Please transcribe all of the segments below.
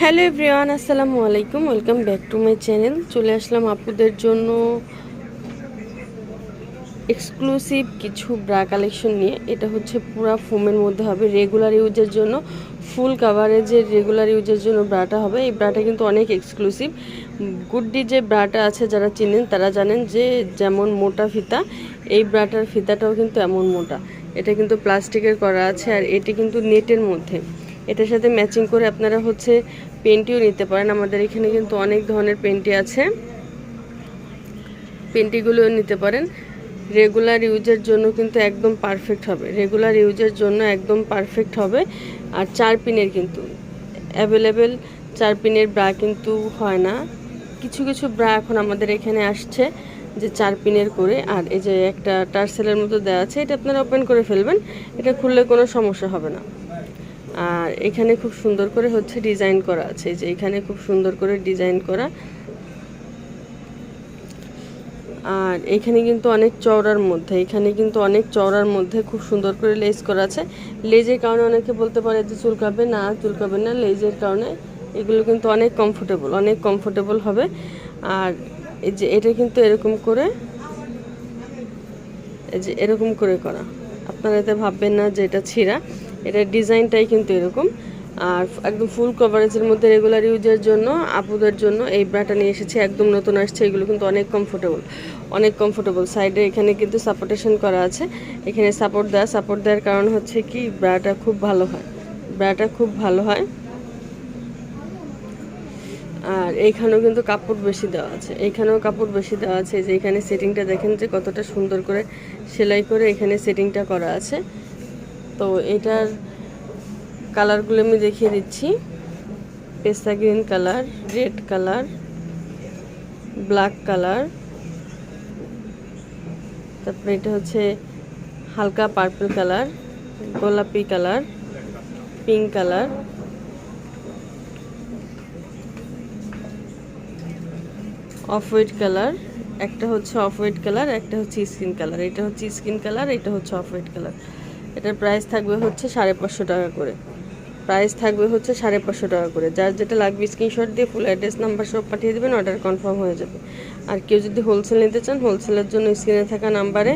Hello everyone, আসসালামু আলাইকুম। Welcome back to my channel. চলে আসলাম আপুদের জন্য এক্সক্লুসিভ কিছু ব্রা কালেকশন নিয়ে। এটা হচ্ছে পুরা ফোমের মধ্যে হবে। রেগুলার ইউজের জন্য, ফুল কাভারেজের রেগুলার ইউজের জন্য ব্রাটা হবে। এই ব্রাটা কিন্তু অনেক এক্সক্লুসিভ। গুড্ডি যে ব্রাটা আছে যারা চিনেন, তারা জানেন যে যেমন মোটা ফিতা, এই ব্রাটার ফিতাটাও কিন্তু এমন মোটা। এটা কিন্তু প্লাস্টিকের করা আছে আর এটি কিন্তু নেটের মধ্যে। এটার সাথে ম্যাচিং করে আপনারা হচ্ছে পেন্টিও নিতে পারেন। আমাদের এখানে কিন্তু অনেক ধরনের পেন্টি আছে। পেন্টিগুলোও নিতে পারেন। রেগুলার ইউজের জন্য কিন্তু একদম পারফেক্ট হবে। রেগুলার ইউজের জন্য একদম পারফেক্ট হবে। আর চার পিনের কিন্তু অ্যাভেলেবেল চার পিনের ব্রা কিন্তু হয় না। কিছু কিছু ব্রা এখন আমাদের এখানে আসছে যে চার পিনের করে। আর এই যে একটা টার্সেলের মতো দেওয়া আছে, এটা আপনারা ওপেন করে ফেলবেন। এটা খুললে কোনো সমস্যা হবে না। আর এখানে খুব সুন্দর করে হচ্ছে ডিজাইন করা আছে যে এখানে খুব সুন্দর করে ডিজাইন করা। আর এখানে কিন্তু অনেক চওড়ার মধ্যে, এখানে কিন্তু অনেক চওড়ার মধ্যে খুব সুন্দর করে লেজ করা আছে। লেজের কারণে অনেকে বলতে পারে যে চুলকাবে না চুলকাবে না, লেজের কারণে এগুলো কিন্তু অনেক কমফোর্টেবল অনেক কমফোর্টেবল হবে। আর এই যে এটা কিন্তু এরকম করে, এই যে এরকম করে করা। আপনারা এতে ভাববেন না যে এটা ছিঁড়া। এটার ডিজাইনটাই কিন্তু এরকম। আর একদম ফুল কভারেজের মধ্যে রেগুলার ইউজের জন্য, আপুদের জন্য এই ব্রাটা নিয়ে এসেছি, একদম নতুন আসছে, এগুলো কিন্তু অনেক কমফোর্টেবল অনেক কমফোর্টেবল সাইডে এখানে কিন্তু সাপোর্টেশন করা আছে। এখানে সাপোর্ট দেওয়া সাপোর্ট দেওয়ার কারণ হচ্ছে কি, ব্রাটা খুব ভালো হয়। ব্রাটা খুব ভালো হয়। আর এইখানেও কিন্তু কাপড় বেশি দেওয়া আছে। এইখানেও কাপড় বেশি দেওয়া আছে। যে এখানে সেটিংটা দেখেন যে কতটা সুন্দর করে সেলাই করে এখানে সেটিংটা করা আছে। তো এটার কালারগুলো আমি দেখিয়ে দিচ্ছি। পেস্তা green colour, red colour, black colour. তারপরে এটা হচ্ছে হালকা পার্পল কালার, গোলাপি colour, pink colour. Off white colour, একটা হচ্ছে অফ হোয়াইট কালার, একটা হচ্ছে স্কিন কালার। এটা হচ্ছে স্কিন কালার, এটা হচ্ছে অফ হোয়াইট কালার। এটার প্রাইস থাকবে হচ্ছে সাড়ে পাঁচশো টাকা করে। প্রাইস থাকবে হচ্ছে সাড়ে পাঁচশো টাকা করে। যার যেটা লাগবে স্ক্রিনশট দিয়ে ফুল অ্যাড্রেস নাম্বার সব পাঠিয়ে দেবেন অর্ডার কনফার্ম হয়ে যাবে। আর কেউ যদি হোলসেল নিতে চান হোলসেলের জন্য স্ক্রিনে থাকা নাম্বারে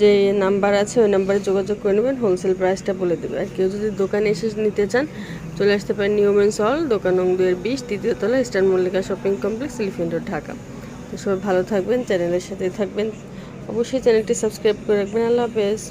যে নাম্বার আছে, ওই নাম্বারে যোগাযোগ করে নেবেন হোলসেল প্রাইসটা বলে দেবে। আর কেউ যদি দোকানে এসে নিতে চান, চলে আসতে পারেন নিউমেন্স হল দোকান নং দুয়ের বিশ, তৃতীয় তলা Eastern Mallika Shopping Complex Elephant Road Dhaka. তো সবাই ভালো থাকবেন চ্যানেলের সাথে থাকবেন। অবশ্যই চ্যানেলটি সাবস্ক্রাইব করে রাখবেন। আল্লাহ হাফেজ।